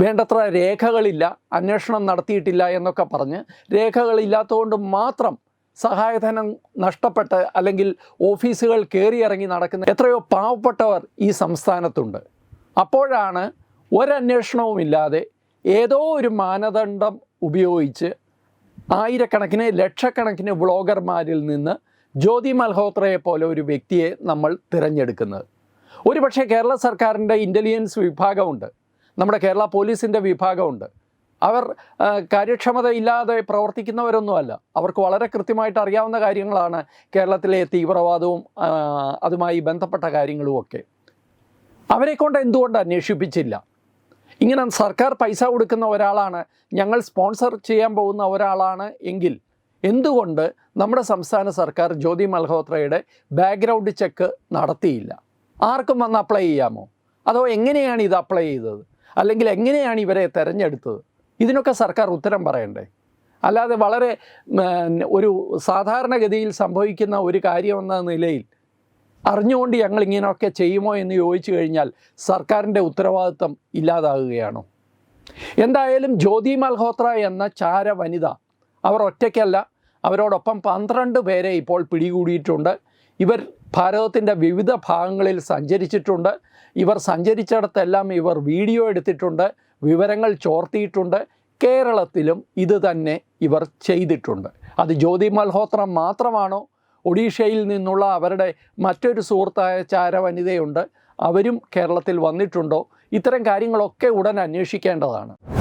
വേണ്ടത്ര രേഖകളില്ല അന്വേഷണം നടത്തിയിട്ടില്ല എന്നൊക്കെ പറഞ്ഞ് രേഖകളില്ലാത്തതുകൊണ്ട് മാത്രം സഹായധനം നഷ്ടപ്പെട്ട് അല്ലെങ്കിൽ ഓഫീസുകൾ കയറിയിറങ്ങി നടക്കുന്ന എത്രയോ പാവപ്പെട്ടവർ ഈ സംസ്ഥാനത്തുണ്ട്. അപ്പോഴാണ് ഒരന്വേഷണവുമില്ലാതെ ഏതോ ഒരു മാനദണ്ഡം ഉപയോഗിച്ച് ആയിരക്കണക്കിന് ലക്ഷക്കണക്കിന് വ്ളോഗർമാരിൽ നിന്ന് ജ്യോതി മൽഹോത്രയെ പോലെ ഒരു വ്യക്തിയെ നമ്മൾ തിരഞ്ഞെടുക്കുന്നത്. ഒരുപക്ഷെ കേരള സർക്കാരിന്റെ ഇന്റലിജൻസ് വിഭാഗമുണ്ട്. നമ്മുടെ കേരള പോലീസിന്റെ വിഭാഗമുണ്ട്. അവർ കാര്യക്ഷമത കാര്യക്ഷമതയില്ലാതെ പ്രവർത്തിക്കുന്നവരൊന്നുമല്ല. അവർക്ക് വളരെ കൃത്യമായിട്ട് അറിയാവുന്ന കാര്യങ്ങളാണ് കേരളത്തിലെ തീവ്രവാദവും അതുമായി ബന്ധപ്പെട്ട കാര്യങ്ങളുമൊക്കെ. അവരെക്കൊണ്ട് എന്തുകൊണ്ട് അന്വേഷിപ്പിച്ചില്ല? ഇങ്ങനെ സർക്കാർ പൈസ കൊടുക്കുന്ന ഒരാളാണ് ഞങ്ങൾ സ്പോൺസർ ചെയ്യാൻ പോകുന്ന ഒരാളാണ് എങ്കിൽ എന്തുകൊണ്ട് നമ്മുടെ സംസ്ഥാന സർക്കാർ ജ്യോതി മൽഹോത്രയുടെ ബാക്ക്ഗ്രൗണ്ട് ചെക്ക് നടത്തിയില്ല? ആർക്കും വന്ന് അപ്ലൈ ചെയ്യാമോ? അതോ എങ്ങനെയാണ് ഇത് അപ്ലൈ ചെയ്തത്? അല്ലെങ്കിൽ എങ്ങനെയാണ് ഇവരെ തിരഞ്ഞെടുത്തത്? ഇതിനൊക്കെ സർക്കാർ ഉത്തരം പറയണ്ടേ? അല്ലാതെ വളരെ ഒരു സാധാരണഗതിയിൽ സംഭവിക്കുന്ന ഒരു കാര്യമെന്ന നിലയിൽ അറിഞ്ഞുകൊണ്ട് ഞങ്ങൾ ഇങ്ങനെയൊക്കെ ചെയ്യുമോ എന്ന് ചോദിച്ചു കഴിഞ്ഞാൽ സർക്കാരിന്റെ ഉത്തരവാദിത്വം ഇല്ലാതാകുകയാണോ? എന്തായാലും ജ്യോതി മൽഹോത്ര എന്ന ചാര വനിത അവർ ഒറ്റയ്ക്കല്ല. അവരോടൊപ്പം പന്ത്രണ്ട് പേരെ ഇപ്പോൾ പിടികൂടിയിട്ടുണ്ട്. ഇവർ ഭാരതത്തിന്റെ വിവിധ ഭാഗങ്ങളിൽ സഞ്ചരിച്ചിട്ടുണ്ട്. ഇവർ സഞ്ചരിച്ചിടത്തെല്ലാം ഇവർ വീഡിയോ എടുത്തിട്ടുണ്ട് വിവരങ്ങൾ ചോർത്തിയിട്ടുണ്ട്. കേരളത്തിലും ഇത് തന്നെ ഇവർ ചെയ്തിട്ടുണ്ട്. അത് ജ്യോതി മൽഹോത്ര മാത്രമാണോ? ഒഡീഷയിൽ നിന്നുള്ള അവരുടെ മറ്റൊരു സുഹൃത്തായ ചാരവനിതയുണ്ട്. അവരും കേരളത്തിൽ വന്നിട്ടുണ്ടോ? ഇത്തരം കാര്യങ്ങളൊക്കെ ഉടൻ അന്വേഷിക്കേണ്ടതാണ്.